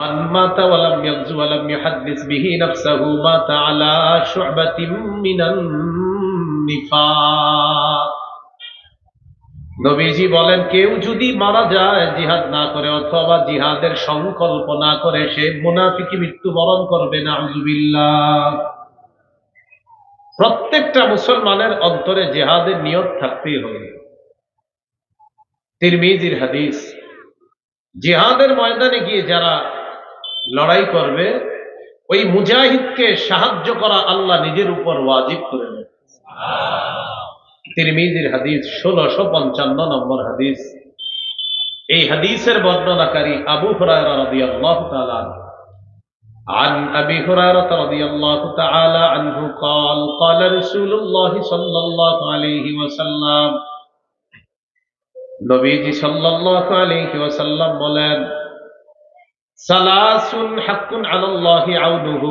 من مات ولم يغزو ولم يحدث به نفسه مات على شعبة من النفاق নবীজি বলেন কেউ যদি মারা যায় জিহাদ না করে অথবা জিহাদের সংকল্প না করে সে মুনাফিকি মৃত্যুবরণ করবে না আউযুবিল্লাহ প্রত্যেকটা মুসলমানের অন্তরে জিহাদের নিয়ত থাকতেই হবে তিরমিজির হাদিস জিহাদের ময়দানে গিয়ে যারা লড়াই করবে ওই মুজাহিদকে সাহায্য করা আল্লাহ নিজের উপর ওয়াজিব করে নেন তিরমিজির হাদিস ষোলশো পঞ্চান্ন নম্বর হাদিস এই হাদিসের বর্ণনাকারী আবু হুরায়রা রাদিয়াল্লাহু তাআলা আনহু। عن أبي هريرة رضي الله تعالى عنه قال قال رسول الله صلى الله عليه وسلم নবীজি সাল্লাল্লাহু আলাইহি ওয়াসাল্লাম বলেন সালাসুন আউনুহু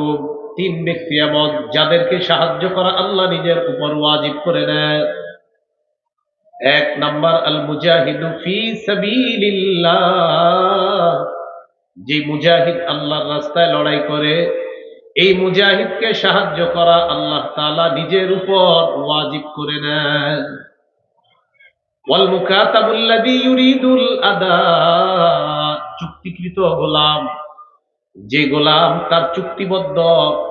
তিন ব্যক্তি এমন যাদেরকে সাহায্য করা আল্লাহ নিজের উপর ওয়াজিব করে এক আল মুজাহিদু ফি সাবিলিল্লাহ। যে মুজাহিদ আল্লাহর রাস্তায় লড়াই করে, এই মুজাহিদকে সাহায্য করা আল্লাহ তাআলা নিজের উপর ওয়াজিব করে নেন ওয়াল মুকাতাবুল্লাযী ইউরিদুল আদা। চুক্তিকৃত গোলাম। যে গোলাম তার চুক্তিবদ্ধ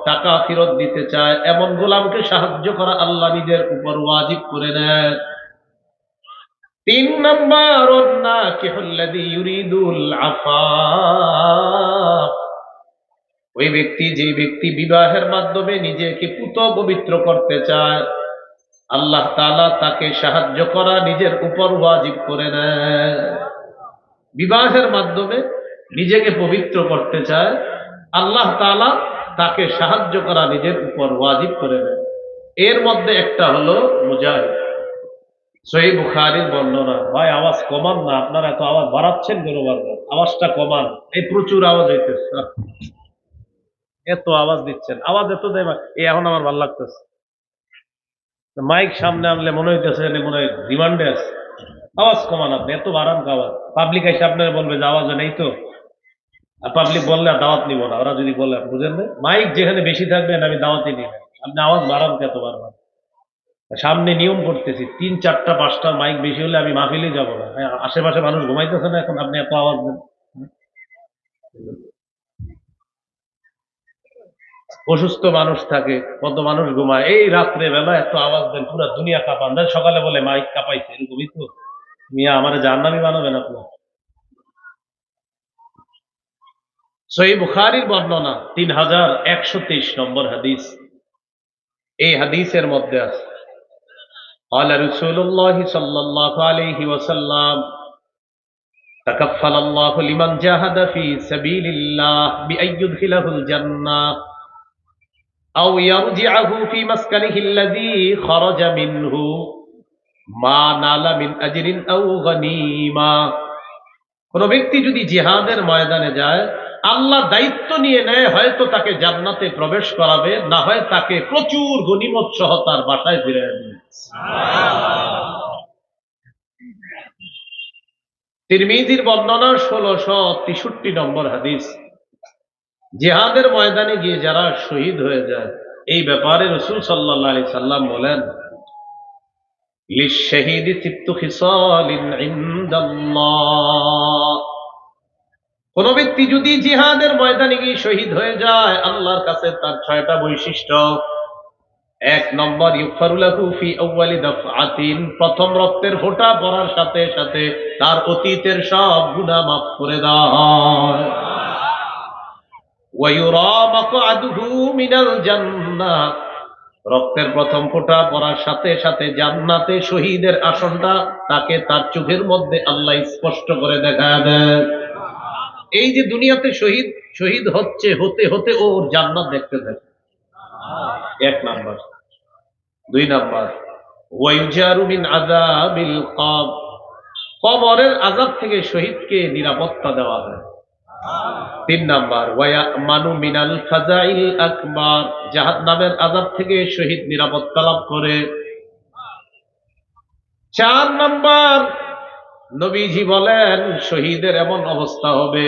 টাকা ফেরত দিতে চায়, এমন গোলামকে সাহায্য করা আল্লাহ নিজের উপর ওয়াজিব করে নেন তিন নম্বর ওই ব্যক্তি, যে ব্যক্তি বিবাহের মাধ্যমে নিজেকে পুত পবিত্র করতে চায়, আল্লাহ তাআলা তাকে সাহায্য করা নিজের উপর ওয়াজিব করে নেয় বিবাহের মাধ্যমে নিজেকে পবিত্র করতে চায়, আল্লাহ তাআলা তাকে সাহায্য করা নিজের উপর ওয়াজিব করে নেয় এর মধ্যে একটা হলো মুজাহিদ। সহি বুখারির বর্ণনা, ভাই আওয়াজ কমান না, আপনারা এত আওয়াজ বাড়াচ্ছেন কেন বারবার? আওয়াজটা কমান, এই প্রচুর আওয়াজ হইতেছে। এত আওয়াজ দিচ্ছেন, আওয়াজ এত দেয়। এই এখন আমার ভালো লাগতেছে। মাইক সামনে আনলে মনে হইতেছে মনে হয় রিমান্ডে আছে। আওয়াজ কমান আপনি এত বাড়ান কা আওয়াজ পাবলিক এসে আপনারা বলবে যে আওয়াজ নেই তো। আর পাবলিক বললে আর দাওয়াত নিব না ওরা যদি বলে বুঝেন না? মাইক যেখানে বেশি থাকবেন আমি দাওয়াতই নিব। আপনি আওয়াজ বাড়ান কে এত বারবার সামনে নিয়ম করতেছি তিন চারটা পাঁচটা মাইক বেশি হলে আমি মাহফিলে যাব না। হ্যাঁ, আশেপাশে মানুষ ঘুমাইতেছে না এখন আপনি এত আওয়াজ দেন। অসুস্থ মানুষ থাকে কত মানুষ ঘুমায় এই রাত্রে বেলা এত আওয়াজ দেন পুরো দুনিয়া কাঁপান। সকালে বলে মাইক কাঁপাইছে এরকমই তো। মিয়া আমার জাহান্নামি বানাবেন আপনি সহি বুখারির বর্ণনা তিন হাজার একশো তেইশ নম্বর হাদিস এই হাদিসের মধ্যে আছে قال رسول الله صلى الله عليه وسلم تكفل الله لمن جاهد في سبيل الله بأن يدخله الجنة أو يرجعه في مسكنه الذي خرج منه মা নালা মিন আজরিন গনিমা। কোন ব্যক্তি যদি জিহাদের ময়দানে যায়, আল্লাহ দায়িত্ব নিয়ে নেয়, হয়তো তাকে জান্নাতে প্রবেশ করাবে, না হয় তাকে প্রচুর গণিমত সহ তার বাসায় ফিরে দেবে তিরমিজির বর্ণনা ষোলোশো তেষট্টি নম্বর হাদিস। জেহাদের ময়দানে গিয়ে যারা শহীদ হয়ে যায়, এই ব্যাপারে রসুল সাল্লাহ সাল্লাম বলেন للشهيد ست خصال عند الله কোন ব্যক্তি যদি জিহাদের ময়দানে গিয়ে শহীদ হয়ে যায় আল্লাহর কাছে তার ছয়টা বৈশিষ্ট্য এক নম্বর ইউফারুলাহু ফি আউয়ালি দাফআতিন প্রথম রক্তের ফোঁটা পড়ার সাথে সাথে তার অতীতের সব গুনাহ মাফ করে দেওয়া হয় ওয়ায়ুরা মাকআদুহু মিনাল জান্নাহ রক্তের প্রথম ফোঁটা পড়ার সাথে সাথে জান্নাতে শহীদের আসনটা তাকে তার চোখের মধ্যে আল্লাহ স্পষ্ট করে দেখা দেয়। এই যে দুনিয়াতে শহীদ শহীদ হচ্ছে, হতে হতে ও ওর জান্নাত দেখতে থাকে। এক নাম্বার। দুই নাম্বার। ওয়াইজারু মিন আযাবিল কব কবরের আযাব থেকে শহীদকে নিরাপত্তা দেওয়া হয়। তিন নাম্বার ওয়া মানু মিনাল ফাজাইল আকবার, জাহান্নামের আযাব থেকে শহীদ নিরাপত্তা লাভ করে। চার নাম্বার, নবীজি বলেন, শহীদের এমন অবস্থা হবে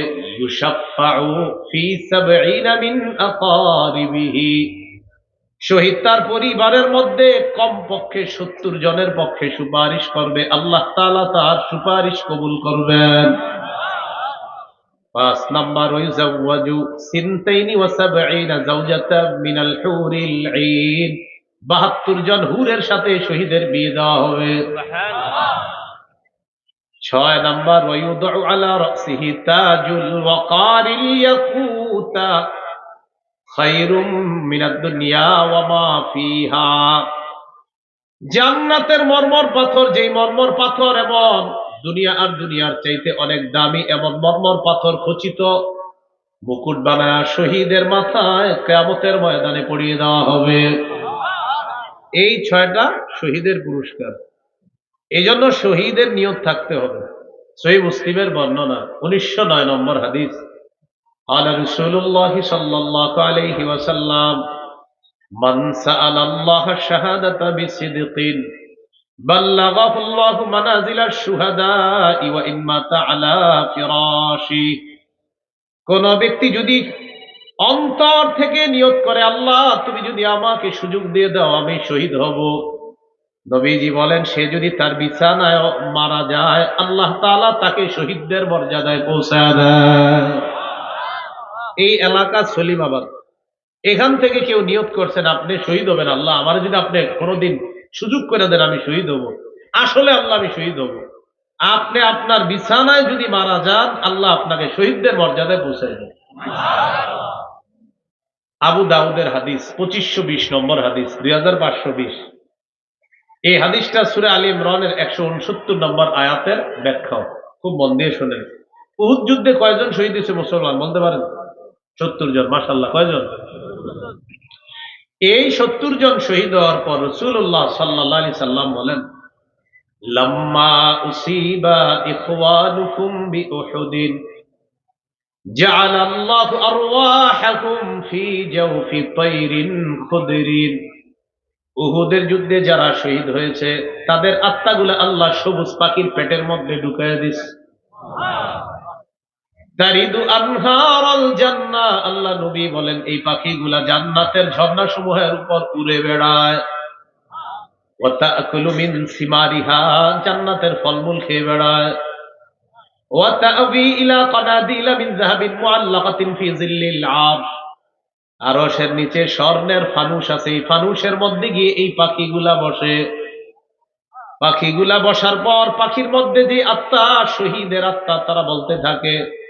শহীদ তার পরিবারের মধ্যে কমপক্ষে সত্তর জনের পক্ষে সুপারিশ করবে, আল্লাহ তালা তার সুপারিশ কবুল করবেন। পাঁচ নাম্বার ওয়াইজাওয়াজু সিনতাইনি ওয়া সাবঈনা যাওজাতাম মিনাল হুরিল ঈন 72 জন হুরের সাথে শহীদের বিয়ে দেওয়া হবে। ছয় নাম্বার ওয়ায়ুদউ আলা রাসিহি তাজুল ওয়াকারিল ইয়াকুতা খায়রুম মিনাদ দুনিয়া ওয়া মা ফিহা জান্নাতের মর্মর পাথর, যেই মর্মর পাথর এবং দুনিয়া আর দুনিয়ার চাইতে অনেক দামি এমন মর্মর পাথর খচিত মুকুট বানায় শহীদের মাথায় কেয়ামতের ময়দানে পড়িয়ে দেওয়া হবে এই ছয়টা শহীদের পুরস্কার এই জন্য শহীদের নিয়ত থাকতে হবে সহি মুসলিমের বর্ণনা উনিশশো নয় নম্বর হাদিস قال رسول الله صلى الله عليه وسلم من سأل الله الشهادة بصدق بلغه الله منازل الشهداء وإن مات على فراشه কোন ব্যক্তি যদি অন্তর থেকে নিয়ত করে আল্লাহ তুমি যদি আমাকে সুযোগ দিয়ে দাও আমি শহীদ হব নবীজি বলেন সে যদি তার বিছানায় মারা যায় আল্লাহ তাআলা তাকে শহীদদের মর্যাদায় পৌঁছায় দেয় এই এলাকা সলিমাবাদ এখান থেকে কেউ নিয়ত করছেন আপনি শহীদ হবেন আল্লাহ আমার যদি আপনি কোনোদিন সুযোগ করে দেন, আমি শহীদ হব। আসলে আল্লাহ আমি শহীদ হব। আপনি আপনার বিছানায় যদি মারা যান, আল্লাহ আপনাকে শহীদদের মর্যাদায় পৌঁছায় দেন আবু দাউদের হাদিস, পঁচিশশো বিশ নম্বর হাদিস, দুই হাজার পাঁচশো বিশ। এই হাদিসটা সুরে আলী ইমরানের একশো উনসত্তর নম্বর আয়াতের ব্যাখ্যা। খুব মন দিয়ে শোনেন। উহুদ যুদ্ধে কয়জন শহীদ হয়েছে মুসলমান, বলতে পারেন? সত্তর জন মাসাল্লাহ কয়জন? এই সত্তর জন শহীদ হওয়ার পর রসুল্লাহ সাল্লাহ আলি সাল্লাম বলেন লম্মা উসিবা ইখওয়ানুকুম বিউহুদিন جعل الله أرواحكم في جوف طير خضر উহুদের যুদ্ধে যারা শহীদ হয়েছে তাদের আত্মাগুলো আল্লাহ সবুজ পাখির পেটের মধ্যে ঢুকায় দিছে আল্লাহ নবী বলেন, এই পাখিগুলা জান্নাতের ঝর্ণা সমূহের উপর উড়ে বেড়ায়। সিমারিহা, জান্নাতের ফলমূল খেয়ে বেড়ায়। ওয়া তা'বি ইলা কানাদিলা নিচে স্বর্ণের ফানুস আছে। এই ফানুসের মধ্যে গিয়ে এই পাখিগুলা বসে। পাখিগুলা বসার পর পাখির মধ্যে যে আত্মা, শহীদের আত্মা, তারা বলতে থাকে